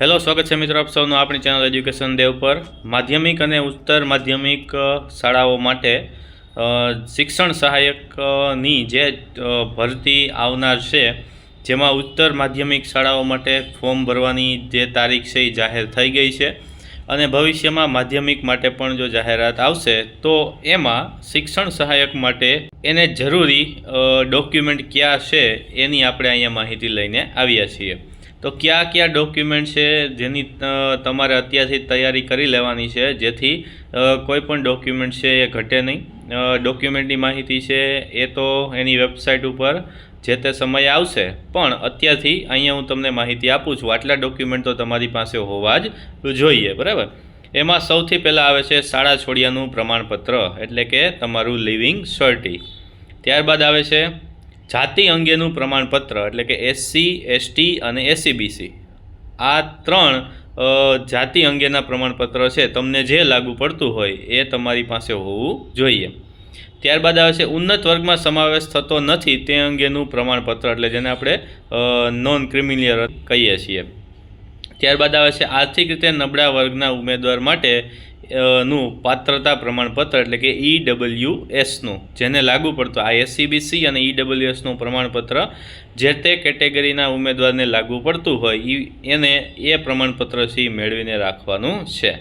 Hello, સ્વાગત છે મિત્રો આપ સૌનું આપણી ચેનલ એજ્યુકેશન દેવ પર માધ્યમિક અને ઉત્તર માધ્યમિક શાળાઓ માટે શિક્ષણ સહાયકની જે ભરતી આવનાર છે, જેમાં ઉત્તર માધ્યમિક શાળાઓ માટે ફોર્મ ભરવાની જે તારીખ છે એ જાહેર થઈ ગઈ છે. અને ભવિષ્યમાં માધ્યમિક માટે પણ જો જાહેરાત આવશે, તો એમાં શિક્ષણ સહાયક માટે એને જરૂરી ડોક્યુમેન્ટ ક્યાં છે એની આપણે અહીંયા માહિતી લઈને આવ્યા છીએ. તો કયા કયા ડોક્યુમેન્ટ છે જેની તમારે અત્યારથી તૈયારી કરી લેવાની છે? જેથી કોઈ પણ ડોક્યુમેન્ટ છે એ ઘટે નહીં. ડોક્યુમેન્ટની માહિતી છે એ તો એની વેબસાઇટ ઉપર જે તે સમયે આવશે. પણ અત્યારથી અહીંયા હું તમને માહિતી આપું છું, આટલા ડોક્યુમેન્ટ તો તમારી પાસે હોવા જ જોઈએ, બરાબર? એમાં સૌથી પહેલાં આવે છે શાળા છોડિયાનું પ્રમાણપત્ર, એટલે કે તમારું લિવિંગ સર્ટી. ત્યારબાદ આવે છે જાતિ અંગેનું પ્રમાણપત્ર એટલે કે એસસી એસટી અને એસસીબીસી આ ત્રણ જાતિ અંગેના પ્રમાણપત્ર છે, તમને જે લાગુ પડતું હોય એ તમારી પાસે હોવું જોઈએ. ત્યારબાદ આવે છે, ઉન્નત વર્ગમાં સમાવેશ થતો નથી તે અંગેનું પ્રમાણપત્ર એટલે જેને આપણે નોન ક્રિમિલિયર કહીએ છીએ. ત્યારબાદ આવે છે, આર્થિક રીતે નબળા વર્ગના ઉમેદવાર માટે નું પાત્રતા પ્રમાણપત્ર એટલે કે ઈ ડબલ્યુ એસનું જેને લાગુ પડતું આ એસસીબીસી અને ઈ ડબલ્યુ એસનું પ્રમાણપત્ર જે તે કેટેગરીના ઉમેદવારને લાગુ પડતું હોય, ઈ, એને એ પ્રમાણપત્ર છે મેળવીને રાખવાનું છે.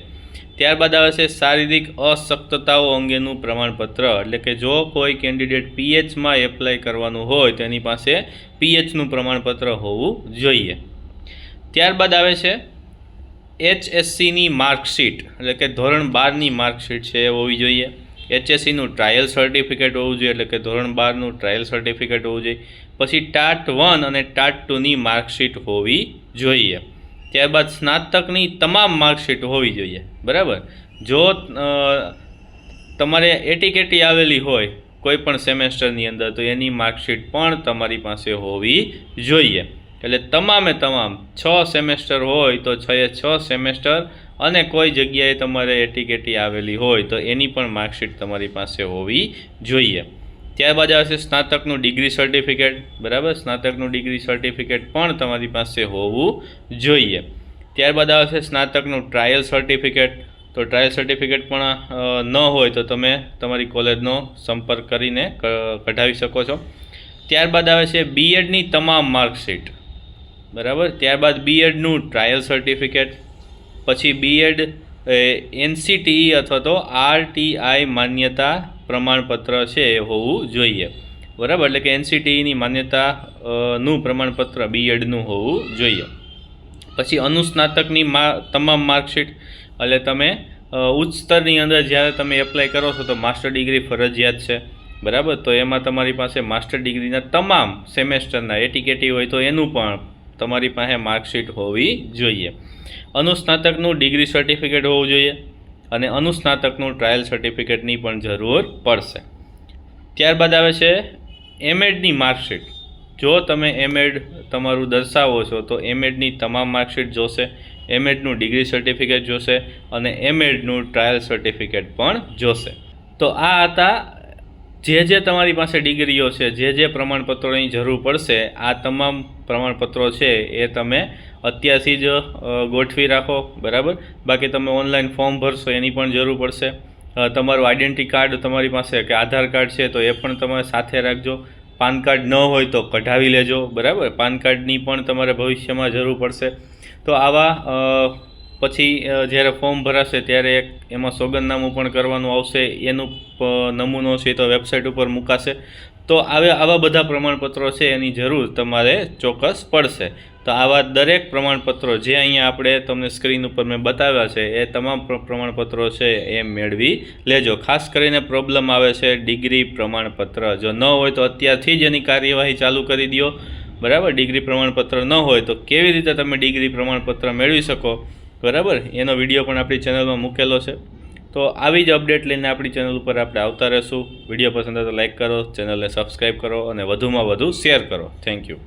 ત્યારબાદ આવે છે શારીરિક અશક્તતાઓ અંગેનું પ્રમાણપત્ર, એટલે કે જો કોઈ કેન્ડિડેટ પીએચમાં એપ્લાય કરવાનું હોય, તેની પાસે પીએચનું પ્રમાણપત્ર હોવું જોઈએ. ત્યારબાદ આવે છે એચએસસીની માર્કશીટ, એટલે કે ધોરણ બારની માર્કશીટ છે એ હોવી જોઈએ. એચએસસીનું ટ્રાયલ સર્ટિફિકેટ હોવું જોઈએ, એટલે કે ધોરણ બારનું ટ્રાયલ સર્ટિફિકેટ હોવું જોઈએ. પછી ટાટ વન અને ટાટ ટુની માર્કશીટ હોવી જોઈએ. ત્યારબાદ સ્નાતકની તમામ માર્કશીટ હોવી જોઈએ. બરાબર? જો તમારે એટીકેટી આવેલી હોય કોઈ પણ સેમેસ્ટરની અંદર, તો એની માર્કશીટ પણ તમારી પાસે હોવી જોઈએ. એટલે તમામે તમામ છ સેમેસ્ટર હોય તો છ એ છ સેમેસ્ટર અને કોઈ જગ્યાએ તમારે એટીકેટી આવેલી હોય તો એની પણ માર્કશીટ તમારી પાસે હોવી જોઈએ. ત્યારબાદ આવશે સ્નાતકનું ડિગ્રી સર્ટિફિકેટ. બરાબર? સ્નાતકનું ડિગ્રી સર્ટિફિકેટ પણ તમારી પાસે હોવું જોઈએ. ત્યારબાદ આવશે સ્નાતકનું ટ્રાયલ સર્ટિફિકેટ. તો ટ્રાયલ સર્ટિફિકેટ પણ ન હોય તો તમે તમારી કોલેજનો સંપર્ક કરીને કઢાવી શકો છો. ત્યારબાદ આવે છે બીએડની તમામ માર્કશીટ. બરાબર? ત્યારબાદ બીએડનું ટ્રાયલ સર્ટિફિકેટ પછી બીએડ એનસીટીઈ અથવા તો આરટીઆઈ માન્યતા પ્રમાણપત્ર છે એ હોવું જોઈએ. બરાબર? એટલે કે એનસીટીઈની માન્યતા નું પ્રમાણપત્ર બીએડનું હોવું જોઈએ. પછી અનુસ્નાતકની તમામ માર્કશીટ, એટલે તમે ઉચ્ચ સ્તરની અંદર જ્યારે તમે એપ્લાય કરો છો તો માસ્ટર ડિગ્રી ફરજિયાત છે. બરાબર? તો એમાં તમારી પાસે માસ્ટર ડિગ્રીના તમામ સેમેસ્ટરના એટીકેટી હોય તો એનું પણ તમારી પાસે માર્કશીટ હોવી જોઈએ. અનુસ્નાતકનું ડિગ્રી સર્ટિફિકેટ હોવું જોઈએ અને અનુસ્નાતકનું ટ્રાયલ સર્ટિફિકેટની પણ જરૂર પડશે. ત્યારબાદ આવે છે એમએડની માર્કશીટ. જો તમે એમએડ તમારું દર્શાવો છો, તો એમએડની તમામ માર્કશીટ જોશે એમએડનું ડિગ્રી સર્ટિફિકેટ જોશે અને એમએડનું ટ્રાયલ સર્ટિફિકેટ પણ જોશે. તો આ હતા જે જે તમારી પાસે ડિગ્રીઓ છે, જે જે પ્રમાણપત્રોની જરૂર પડશે, આ તમામ પ્રમાણપત્રો છે એ તમે અત્યારથી જ ગોઠવી રાખો, બરાબર? બાકી તમે ઓનલાઈન ફોર્મ ભરશો, એની પણ જરૂર પડશે. તમારું આઈડેન્ટિટી કાર્ડ તમારી પાસે કે આધાર કાર્ડ છે, તો એ પણ તમારે સાથે રાખજો. પાન કાર્ડ ન હોય તો કઢાવી લેજો, બરાબર? પાન કાર્ડની પણ તમારે ભવિષ્યમાં જરૂર પડશે. તો આવા પછી જ્યારે ફોર્મ ભરાશે ત્યારે એક એમાં સોગંદનામું પણ કરવાનું આવશે. એનું નમૂનો છે તો વેબસાઇટ ઉપર મુકાશે. તો આવે, આવા બધા પ્રમાણપત્રો છે એની જરૂર તમારે ચોક્કસ પડશે. તો આવા દરેક પ્રમાણપત્રો જે અહીંયા આપણે તમને સ્ક્રીન ઉપર મેં બતાવ્યા છે, એ તમામ પ્રમાણપત્રો છે એ મેળવી લેજો. ખાસ કરીને પ્રોબ્લેમ આવે છે ડિગ્રી પ્રમાણપત્ર. જો ન હોય તો અત્યારથી જ એની કાર્યવાહી ચાલુ કરી દો. બરાબર? ડિગ્રી પ્રમાણપત્ર ન હોય તો કેવી રીતે તમે ડિગ્રી પ્રમાણપત્ર મેળવી શકો? બરાબર? એનો વીડિયો પણ આપણી ચેનલમાં મૂકેલો છે. તો આવી જ અપડેટ લઈને આપણી ચેનલ ઉપર આપણે આવતા રહેશું. વીડિયો પસંદ આવે તો લાઇક કરો, ચેનલને સબસ્ક્રાઈબ કરો અને વધુમાં વધુ શેર કરો. Thank you.